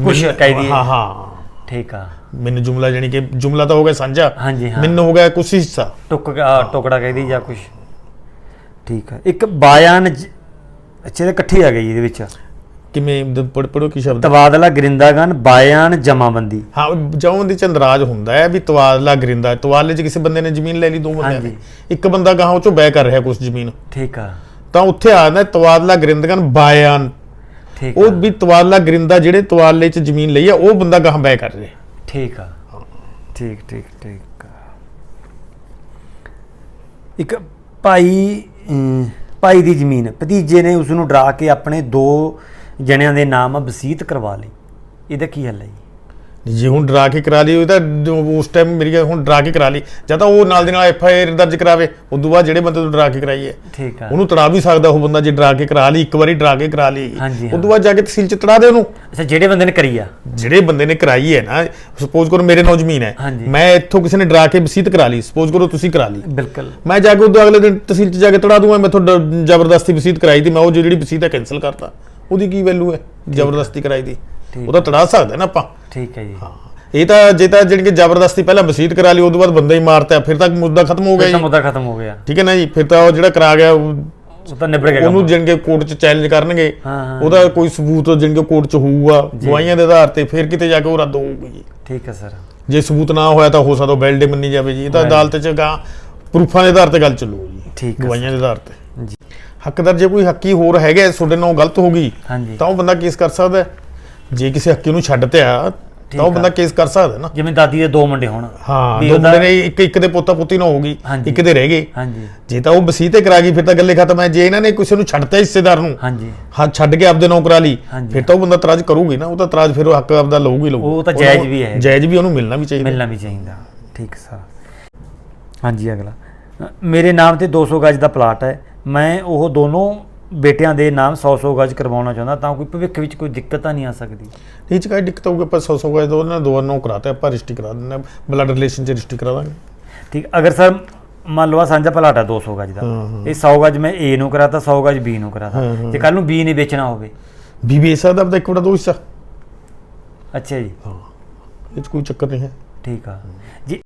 ਮਿਨ- ਕਹਿ। ਹਾਂ ਹਾਂ। ਠੀਕ ਆ। ਮਿਨ ਜੁਮਲਾ ਜਾਨੀ ਕਿ ਜੁਮਲਾ ਤਾਂ ਹੋ ਗਿਆ ਸਾਂਝਾ। ਹਾਂਜੀ ਹਾਂ। ਮਿਨ ਹੋ ਗਿਆ ਕੁਛ ਹਿੱਸਾ। ਟੁਕ ਟੁਕੜਾ ਕਹਿਦੀ ਜਾਂ ਕੁਛ। ਠੀਕ ਆ। ਇੱਕ ਬਾਇਆਨ ਜ- ਅੱਛਾ ਇਹ ਇਕੱਠੀ ਆ ਗਈ ਇਹਦੇ ਵਿੱਚ। ਕਿਵੇਂ ਪੜ੍ਹ- ਪੜ੍ਹੋ ਕੀ ਸ਼ਬਦ? ਤਬਾਦਲਾ ਗਰਿੰਦਾਗਨ ਬਾਇਆਨ ਜਮਾਬੰਦੀ। ਹਾਂ ਜਦੋਂ ਦੀ ਚੰਦਰਾਜ ਹੁੰਦਾ ਹੈ ਵੀ ਤਵਾਦਲਾ ਗਰਿੰਦਾ ਤਵਾਦਲੇ 'ਚ ਕਿਸੇ ਬੰਦੇ ਨੇ ਜ਼ਮੀਨ ਲੈ ਲਈ ਦੋ ਬੰਦਿਆਂ ਨੇ। ਇੱਕ ਬੰਦਾ ਗਾਹਾਂ ਚੋਂ ਬੈ ਕਰ ਰਿਹਾ ਕੁਛ ਜ਼ਮੀਨ। ਠੀਕ ਆ। ਤਾਂ ਉੱਥੇ ਆ ਜਾਂਦਾ ਤਵਾਦਲਾ ਗਰਿੰਦਗਨ ਬਾਇਆਨ। ਠੀਕ ਉਹ ਵੀ ਤਵਾਦਲਾ ਗਰਿੰਦਾ ਜਿਹੜੇ ਤਵਾਦਲੇ 'ਚ ਜ਼ਮੀਨ ਲਈ ਆ ਉਹ ਬੰਦਾ ਗਾਹਾਂ ਬੈ ਕਰ ਰਿਹਾ। ਠੀਕ ਆ। ਠੀਕ ਠੀਕ ਠੀਕ। ਇੱਕ ਭਾਈ ਭਾਈ ਦੀ ਜ਼ਮੀਨ ਭਤੀਜੇ ਨੇ ਉਸ ਨੂੰ ਡਰਾ ਕੇ ਆਪਣੇ ਦੋ ਜਣਿਆਂ ਦੇ ਨਾਮ ਵਸੀਅਤ ਕਰਵਾ ਲਈ। ਇਹਦਾ ਕੀ ਹੱਲ ਹੈ ਜੀ? ਜੇ ਹੁਣ ਡਰਾ ਕੇ ਕਰਾ ਲਈ ਉਹ ਤਾਂ ਉਸ ਟਾਈਮ ਮੇਰੀ ਹੁਣ ਡਰਾ ਕੇ ਕਰਾ ਲਈ। ਜਾਂ ਤਾਂ ਉਹ ਨਾਲ ਦੇ ਨਾਲ ਐਫ ਆਈ ਆਰ ਦਰਜ ਕਰਾਵੇ। ਉਦੋਂ ਬਾਅਦ ਜਿਹੜੇ ਬੰਦੇ ਤੋਂ ਡਰਾ ਕੇ ਕਰਾਈ ਹੈ ਠੀਕ ਆ। ਉਹਨੂੰ ਤੜਾ ਵੀ ਸਕਦਾ ਉਹ ਬੰਦਾ ਜੇ ਡਰਾ ਕੇ ਕਰਾ ਲਈ ਇੱਕ ਵਾਰੀ ਡਰਾ ਕੇ ਕਰਾ ਲਈ। ਹਾਂ। ਉਦੋਂ ਬਾਅਦ ਜਾ ਕੇ ਤਹਿਸੀਲ 'ਚ ਤੜਾ ਦੇ ਉਹਨੂੰ। ਅੱਛਾ ਜਿਹੜੇ ਬੰਦੇ ਨੇ ਕਰੀ ਆ? ਜਿਹੜੇ ਬੰਦੇ ਨੇ ਕਰਾਈ ਹੈ ਨਾ ਸਪੋਜ਼ ਕਰੋ ਮੇਰੇ ਨਾਲ ਜ਼ਮੀਨ ਹੈ। ਮੈਂ ਇੱਥੋਂ ਕਿਸੇ ਨੇ ਡਰਾ ਕੇ ਵਸੀਅਤ ਕਰਾ ਲਈ। ਸਪੋਜ਼ ਕਰੋ ਤੁਸੀਂ ਕਰਾ ਲਈ। ਬਿਲਕੁਲ। ਮੈਂ ਜਾ ਕੇ ਉਦੋਂ ਅਗਲੇ ਦਿਨ ਤਹਿਸੀਲ 'ਚ ਜਾ ਕੇ ਤੜਾ ਦੂੰਗਾ ਮੈਥੋਂ ਡ- ਜ਼ਬਰਦਸਤੀ ਵਸੀਅਤ ਕਰਾਈ ਦੀ ਮੈਂ ਉਹ ਜਿਹੜੀ ਵਸੀਅਤ ਹੈ ਕੈਨਸਲ ਕਰਤਾ। ਉਹਦੀ ਕੀ ਵੈਲਿਊ ਹੈ? ਜ਼ਬਰਦਸਤੀ ਕਰਾਈ ਦੀ। ਉਹ ਤਾਂ ਤੜਾ ਸਕਦਾ ਨਾ ਆਪਾਂ। ਠੀਕ ਹੈ ਜੀ। ਇਹ ਤਾਂ ਜੇ ਤਾਂ ਜਿਹੜੀ ਕਿ ਜ਼ਬਰਦਸਤੀ ਪਹਿਲਾਂ ਵਸੀਅਤ ਕਰਾ ਲਈ ਉਦੋਂ ਬਾਅਦ ਬੰਦਾ ਹੀ ਮਾਰਤਾ ਫਿਰ ਤਾਂ ਮੁੱਦਾ ਖਤਮ ਹੋ ਗਿਆ ਤਾਂ ਜੀ। ਮੁੱਦਾ ਖਤਮ ਹੋ ਗਿਆ। ਠੀਕ ਹੈ ਨਾ ਜੀ? ਫਿਰ ਤਾਂ ਉਹ ਜਿਹੜਾ ਕਰਾ ਗਿਆ ਉਹ- ਉਹ ਤਾਂ ਨਿਬੜ ਗਿਆ ਉਹਨੂੰ। ਜਿਣ ਕੇ ਕੋਰਟ 'ਚ ਚੈਲੰਜ ਕਰਨਗੇ। ਹਾਂ, ਹਾਂ, ਉਹਦਾ ਕੋਈ ਸਬੂਤ ਜਿਣ ਕੇ ਕੋਰਟ 'ਚ ਹੋਊਗਾ ਗਵਾਹੀਆਂ ਦੇ ਆਧਾਰ ਤੇ ਫਿਰ ਕਿਤੇ ਜਾ ਕੇ ਉਹ ਰੱਦ ਹੋਊਗੀ ਜੀ। ਠੀਕ ਹੈ ਸਰ। ਜੇ ਸਬੂਤ ਨਾ ਹੋਇਆ ਤਾਂ ਹੋ ਸਕਦਾ ਬੈਲਡੇ ਮੰਨੀ ਜਾਵੇ ਜੀ। ਇਹ ਤਾਂ. ਅਦਾਲਤ 'ਚ ਗਾ ਪ੍ਰੂਫਾਂ ਦੇ ਆਧਾਰ ਤੇ ਗੱਲ ਚੱਲੂ ਜੀ। ਠੀਕ ਹੈ ਗਵਾਹੀਆਂ ਦੇ ਆਧਾਰ ਤੇ। ਹੱਕਦਾਰ ਜੇ ਕੋਈ ਹੱਕੀ ਹੋਰ ਹੈਗਾ ਤੁਹਾਡੇ ਨਾਲ ਗਲਤ ਹੋ ਗਈ ਹਾਂਜੀ। ਤਾਂ ਉਹ ਬੰਦਾ ਕੇਸ ਕਰ ਸਕਦਾ ਹੈ। ਜੇ ਕਿਸੇ ਹੱਕੀ ਨੂੰ ਛੱਡ ਤੇ ਆ ਠੀਕ ਤਾਂ ਉਹ ਆ। ਬੰਦਾ ਕੇਸ ਕਰ ਸਕਦਾ ਨਾ। ਜਿਵੇਂ ਦਾਦੀ ਦੇ ਦੋ ਮੁੰਡੇ ਹੋਣ। ਹਾਂ ਵੀ ਦੋ ਉਹਦਾ- ਮੁੰਡੇ ਨੇ ਇੱਕ ਇੱਕ ਦੇ ਪੋਤਾ ਪੁੱਤੀ ਨਾ ਹਾਂਜੀ। ਇੱਕ ਦੇ ਰਹਿ ਗਏ। ਹਾਂਜੀ। ਜੇ ਤਾਂ ਉਹ ਵਸੀਅਤ ਕਰਾ ਗਈ ਫਿਰ ਤਾਂ ਗੱਲੇ ਖਤਮ ਹੈ। ਜੇ ਇਹਨਾਂ ਨੇ ਕਿਸੇ ਨੂੰ ਛੱਡਤਾ ਹਿੱਸੇਦਾਰ ਨੂੰ ਹਾਂਜੀ। ਹਾਂ ਛੱਡ ਕੇ ਆਪਦੇ ਨਾਂ ਕਰਾ ਲਈ ਹਾਂਜੀ। ਫਿਰ ਤਾਂ ਉਹ ਬੰਦਾ ਤਰਾਜ ਕਰੂਗੀ ਨਾ। ਉਹ ਤਾਂ ਤਰਾਜ ਫਿਰ ਉਹ ਹੱਕ ਆਪਦਾ ਲਊਗੀ ਲਊ ਉਹ ਤਾਂ ਜਾਇਜ਼ ਵੀ ਹੈ। ਜਾਇਜ਼ ਵੀ ਉਹਨੂੰ ਮਿਲਣਾ ਵੀ ਚਾਹੀਦਾ। ਮਿਲਣਾ ਵੀ ਚਾਹੀਦਾ। ਠੀਕ ਸਰ। ਹਾਂਜੀ ਅਗਲਾ। ਅ, ਮੇਰੇ ਨਾਮ ਤੇ 200 ਗਜ ਦਾ ਪਲਾਟ ਹੈ। ਮੈਂ ਉਹ ਦੋਨੋਂ ਬੇਟਿਆਂ ਦੇ ਨਾਮ 100-100 ਗਜ ਕਰਵਾਉਣਾ ਚਾਹੁੰਦਾ ਤਾਂ ਕੋਈ ਭਵਿੱਖ ਵਿੱਚ ਕੋਈ ਦਿੱਕਤ ਤਾਂ ਨਹੀਂ ਆ ਸਕਦੀ? ਇਹ ਚ ਕਾਈ ਦਿੱਕਤ ਹੋਊਗੀ? ਆਪਾਂ 100 100 ਗਾਇ ਦੋ ਨਾ ਦੋ ਨੌ ਕਰਾਤੇ ਆਪਾਂ ਰਜਿਸਟਰੀ ਕਰਾ ਦਿੰਦੇ ਬਲੱਡ ਰਿਲੇਸ਼ਨ ਚ ਰਜਿਸਟਰੀ ਕਰਾ ਦਾਂਗੇ। ਠੀਕ ਅਗਰ ਸਰ ਮੰਨ ਲਓ ਸਾਂਝਾ ਪਲਾਟ ਹੈ 200 ਗਜ ਦਾ। ਇਹ 100 ਗਜ ਮੈਂ A ਨੂੰ ਕਰਾਤਾ 100 ਗਜ B ਨੂੰ ਕਰਾਤਾ। ਤੇ ਕੱਲ ਨੂੰ B ਨੇ ਵੇਚਣਾ ਹੋਵੇ। ਵੀ ਵੇਚ ਸਕਦਾ ਆਪਦਾ ਇੱਕ ਬੜਾ ਦੋ ਹਿੱਸਾ। ਅੱਛਾ ਜੀ। ਹਾਂ ਇਹ ਚ ਕੋਈ ਚੱਕਰ ਨਹੀਂ ਹੈ। ਠੀਕ ਆ। ਜੀ